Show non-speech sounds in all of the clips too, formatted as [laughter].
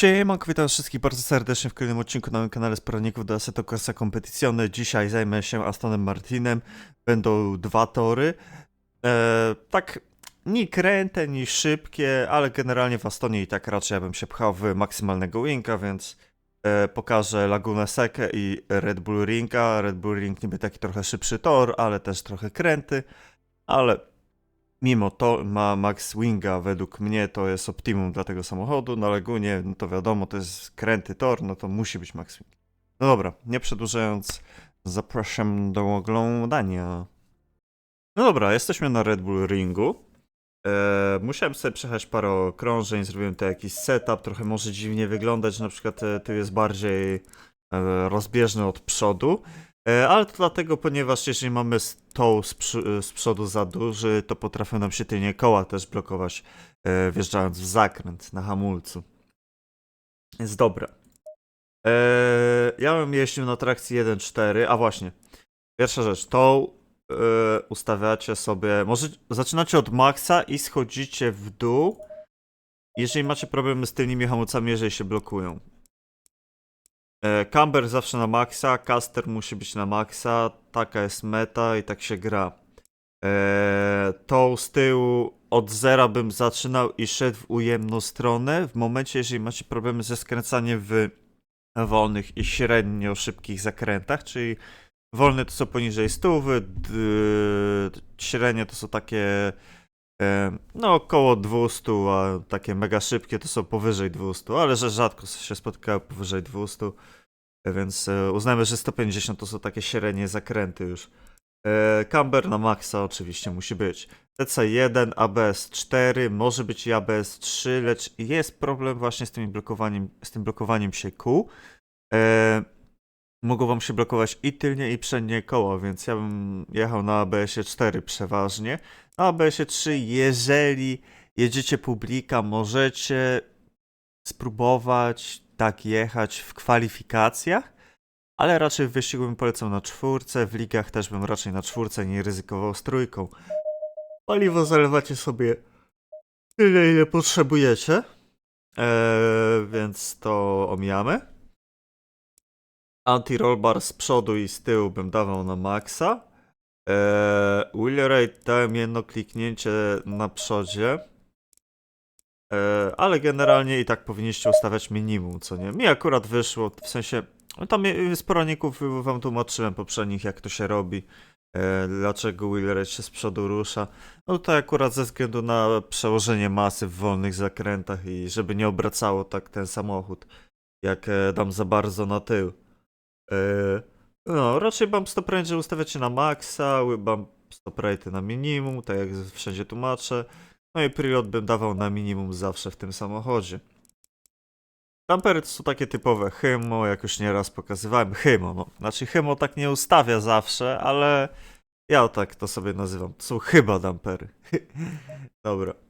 Siemanko, witam wszystkich bardzo serdecznie w kolejnym odcinku na moim kanale z poradników do Assetto Corsa Competizione. Dzisiaj zajmę się Astonem Martinem. Będą dwa tory. E, tak, ni kręte, ni szybkie, ale generalnie w Astonie i tak raczej ja bym się pchał w maksymalnego winka, więc e, pokażę Laguna Seca i Red Bull Ringa. Red Bull Ring niby taki trochę szybszy tor, ale też trochę kręty, ale Mimo to ma Max Winga, według mnie to jest optimum dla tego samochodu. Na Lagunie, no to wiadomo, to jest kręty tor, no to musi być Max Wing. No dobra, nie przedłużając, zapraszam do oglądania. No dobra, jesteśmy na Red Bull Ringu. Eee, musiałem sobie przejechać parę okrążeń, zrobiłem to jakiś setup, trochę może dziwnie wyglądać, na przykład e, tył jest bardziej e, rozbieżny od przodu. E, Ale to dlatego, ponieważ jeżeli mamy stoł z, przy- z przodu za duży, to potrafią nam się tylnie koła też blokować, e, wjeżdżając w zakręt na hamulcu. Jest dobre. E, ja bym jeździł na trakcji 1.4, a właśnie. Pierwsza rzecz, tą e, ustawiacie sobie, może zaczynacie od maksa i schodzicie w dół, jeżeli macie problemy z tylnymi hamulcami, jeżeli się blokują. E, Camber zawsze na maksa, caster musi być na maksa, taka jest meta i tak się gra. E, tą z tyłu od zera bym zaczynał i szedł w ujemną stronę. W momencie, jeżeli macie problemy ze skręcaniem w wolnych i średnio szybkich zakrętach, czyli wolne to są poniżej stówy, d- średnie to są takie e, no około 200, a takie mega szybkie to są powyżej 200, ale że rzadko się spotkały powyżej 200. Więc e, uznajmy, że 150 to są takie średnie zakręty już. E, Camber na maksa oczywiście musi być. TC1, ABS 4, może być i ABS 3, lecz jest problem właśnie z, tym blokowaniem, z tym blokowaniem się kół. Mogą wam się blokować i tylnie i przednie koło, więc ja bym jechał na ABS 4 przeważnie. Na ABS 3, jeżeli jedziecie publika, możecie spróbować tak jechać w kwalifikacjach, ale raczej w wyścigu bym polecał na czwórce, w ligach też bym raczej na czwórce nie ryzykował z trójką. Paliwo zalewacie sobie tyle, ile potrzebujecie, eee, więc to omijamy. Anti-rollbar z przodu i z tyłu bym dawał na maksa. Eee, wheel rate dałem jedno kliknięcie na przodzie. E, ale generalnie i tak powinniście ustawiać minimum, co nie? Mi akurat wyszło, w sensie, no tam z poradników wam tłumaczyłem poprzednich, jak to się robi, e, dlaczego wheel rate się z przodu rusza. No to akurat ze względu na przełożenie masy w wolnych zakrętach i żeby nie obracało tak ten samochód, jak e, dam za bardzo na tył. E, no, raczej bump stop range ustawiacie na maksa, bump stop rate na minimum, tak jak wszędzie tłumaczę. No i preload bym dawał na minimum zawsze w tym samochodzie. Dampery to są takie typowe Hymo, jak już nieraz pokazywałem. Hymo, no. Znaczy Hymo tak nie ustawia zawsze, ale ja tak to sobie nazywam. To są chyba dampery. [laughs] Dobra.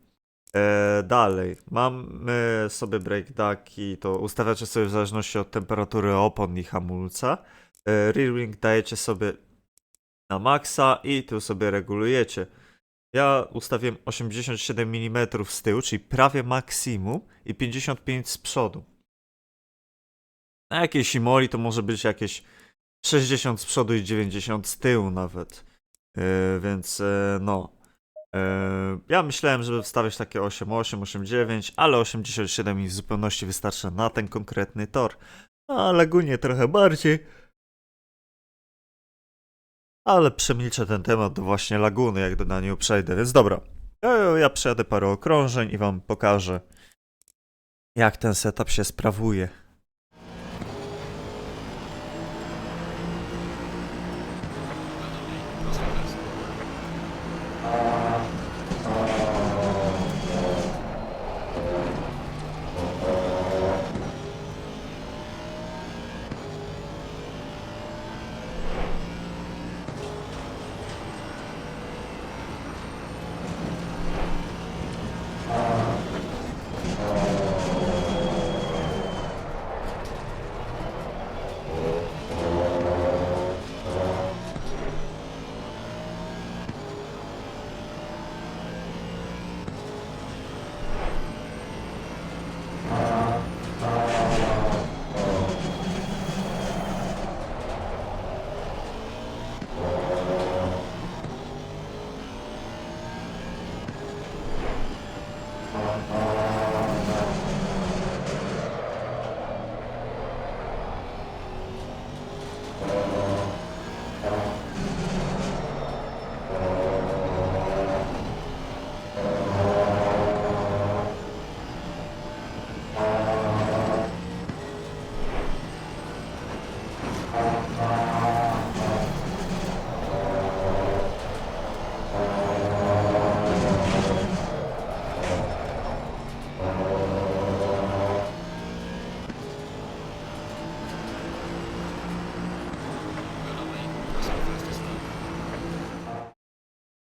E, dalej. Mamy sobie brake ducki, to ustawiacie sobie w zależności od temperatury opon i hamulca. E, rear wing dajecie sobie na maksa i tu sobie regulujecie. Ja ustawiłem 87 mm z tyłu, czyli prawie maksimum i 55 z przodu. Na jakiejś Imoli to może być jakieś 60 z przodu i 90 z tyłu nawet. Yy, więc yy, no. Yy, ja myślałem, żeby wstawiać takie 88, 89, ale 87 mi w zupełności wystarcza na ten konkretny tor. A Lagunie trochę bardziej. Ale przemilczę ten temat do właśnie laguny, jak do na nią przejdę, więc dobra. Ja, ja przejadę parę okrążeń i wam pokażę, jak ten setup się sprawuje.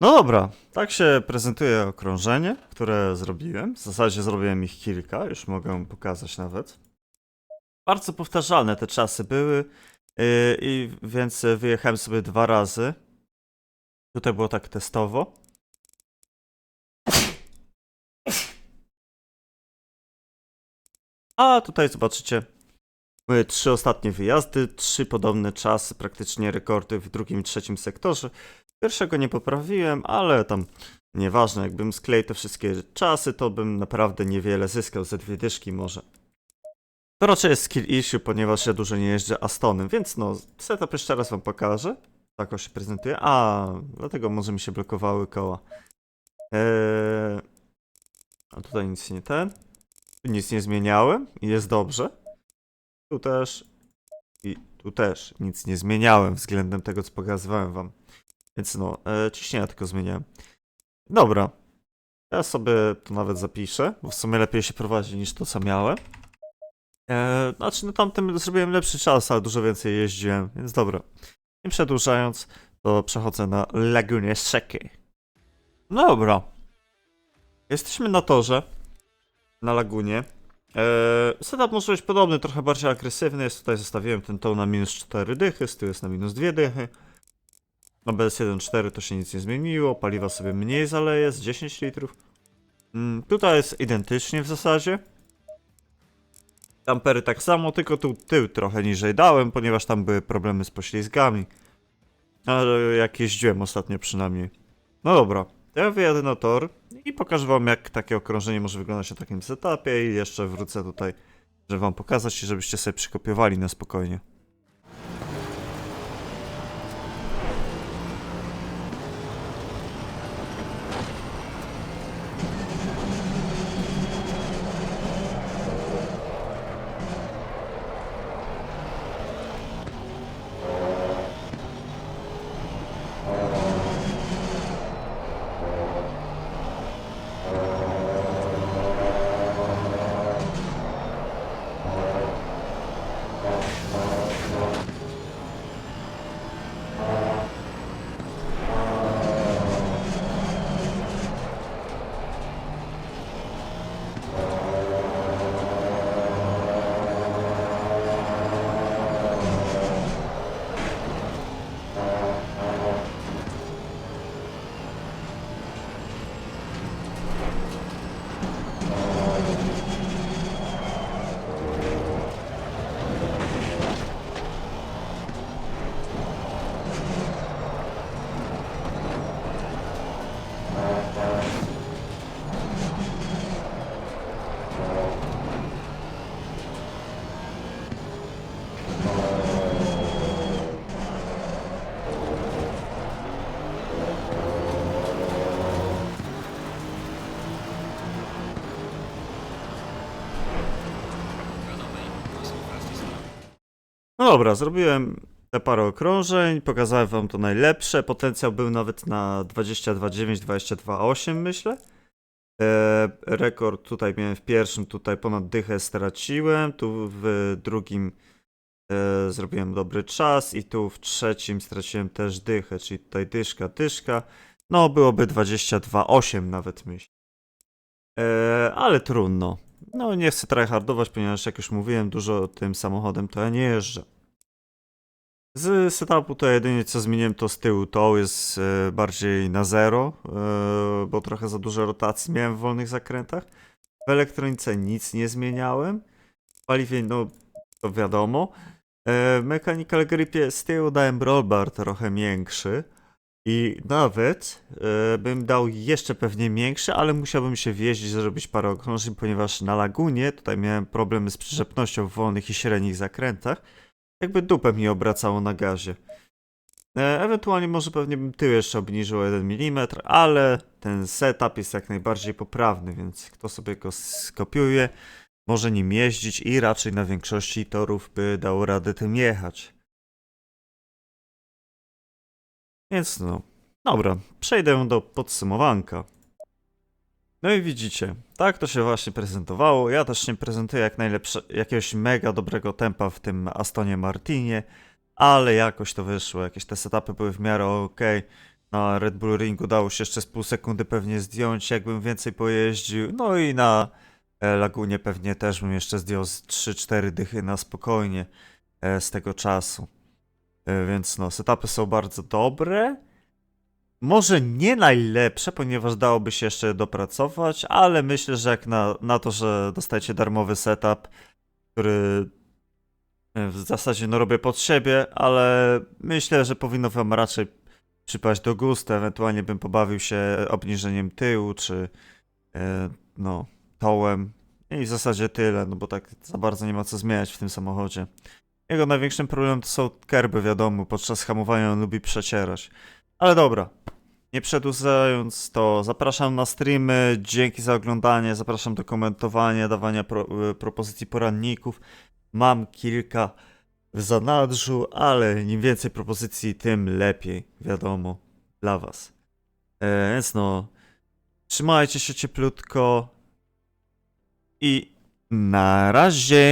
No dobra, tak się prezentuje okrążenie, które zrobiłem. W zasadzie zrobiłem ich kilka, już mogę pokazać nawet. Bardzo powtarzalne te czasy były, yy, i więc wyjechałem sobie dwa razy. Tutaj było tak testowo. A tutaj zobaczycie trzy ostatnie wyjazdy, trzy podobne czasy, praktycznie rekordy w drugim i trzecim sektorze. Pierwszego nie poprawiłem, ale tam nieważne, jakbym skleił te wszystkie czasy, to bym naprawdę niewiele zyskał, ze dwie dyszki może. To raczej jest skill issue, ponieważ ja dużo nie jeżdżę Astonem, więc no, setup jeszcze raz wam pokażę. Tak się prezentuje. A, dlatego może mi się blokowały koła. Eee... A tutaj nic nie ten. Tu nic nie zmieniałem i jest dobrze. Tu też. I tu też nic nie zmieniałem względem tego, co pokazywałem wam. Więc no, e, ciśnienia tylko zmieniałem. Dobra. Ja sobie to nawet zapiszę, bo w sumie lepiej się prowadzi niż to, co miałem. E, znaczy, no tamtym zrobiłem lepszy czas, ale dużo więcej jeździłem, więc dobra. Nie przedłużając, to przechodzę na Lagunie Seki. No dobra. Jesteśmy na torze. Na lagunie. Eee, setup może być podobny, trochę bardziej agresywny. Jest tutaj zostawiłem ten tor na minus 4 dychy, z tyłu jest na minus 2 dychy. Na BS 1.4 to się nic nie zmieniło, paliwa sobie mniej zaleje, z 10 litrów. Mm, tutaj jest identycznie w zasadzie. Ampery tak samo, tylko tu tył trochę niżej dałem, ponieważ tam były problemy z poślizgami. Ale jak jeździłem ostatnio przynajmniej. No dobra, ja wyjadę na tor i pokażę wam jak takie okrążenie może wyglądać na takim setupie i jeszcze wrócę tutaj, żeby wam pokazać i żebyście sobie przykopiowali na spokojnie. Dobra, zrobiłem te parę okrążeń, pokazałem wam to najlepsze. Potencjał był nawet na 22,9, 22,8 myślę. E, rekord tutaj miałem w pierwszym, tutaj ponad dychę straciłem, tu w drugim e, zrobiłem dobry czas i tu w trzecim straciłem też dychę, czyli tutaj dyszka, dyszka. No byłoby 22,8 nawet myślę. E, ale trudno. No nie chcę tryhardować, ponieważ jak już mówiłem, dużo tym samochodem to ja nie jeżdżę. Z setupu to jedynie co zmieniłem to z tyłu to jest e, bardziej na zero, e, bo trochę za dużo rotacji miałem w wolnych zakrętach. W elektronice nic nie zmieniałem. W paliwie no to wiadomo. E, Mechanical Gripie z tyłu dałem rollbar trochę większy. I nawet bym dał jeszcze pewnie większy, ale musiałbym się wjeździć, zrobić parę okrążeń, ponieważ na lagunie tutaj miałem problemy z przyczepnością w wolnych i średnich zakrętach. Jakby dupę mi obracało na gazie. E, ewentualnie może pewnie bym tył jeszcze obniżył o 1 mm, ale ten setup jest jak najbardziej poprawny, więc kto sobie go skopiuje, może nim jeździć i raczej na większości torów by dał radę tym jechać. Więc no, dobra, przejdę do podsumowanka. No i widzicie, tak to się właśnie prezentowało. Ja też nie prezentuję jak najlepsze, jakiegoś mega dobrego tempa w tym Astonie Martinie, ale jakoś to wyszło. Jakieś te setupy były w miarę ok. na Red Bull Ringu dało się jeszcze z pół sekundy pewnie zdjąć, jakbym więcej pojeździł. No i na e, Lagunie pewnie też bym jeszcze zdjął z 3-4 dychy na spokojnie e, z tego czasu. E, Więc no, setupy są bardzo dobre. Może nie najlepsze, ponieważ dałoby się jeszcze dopracować, ale myślę, że jak na, na to, że dostajecie darmowy setup, który e, w zasadzie no robię pod siebie, ale myślę, że powinno wam raczej przypaść do gustu, ewentualnie bym pobawił się obniżeniem tyłu, czy e, no, tołem i w zasadzie tyle, no bo tak za bardzo nie ma co zmieniać w tym samochodzie. Jego największym problemem to są kerby, wiadomo, podczas hamowania on lubi przecierać. Ale dobra, nie przedłużając to, zapraszam na streamy, dzięki za oglądanie, zapraszam do komentowania, dawania pro, y, propozycji poranników. Mam kilka w zanadrzu, ale im więcej propozycji, tym lepiej, wiadomo, dla was. E, więc no, trzymajcie się cieplutko i na razie.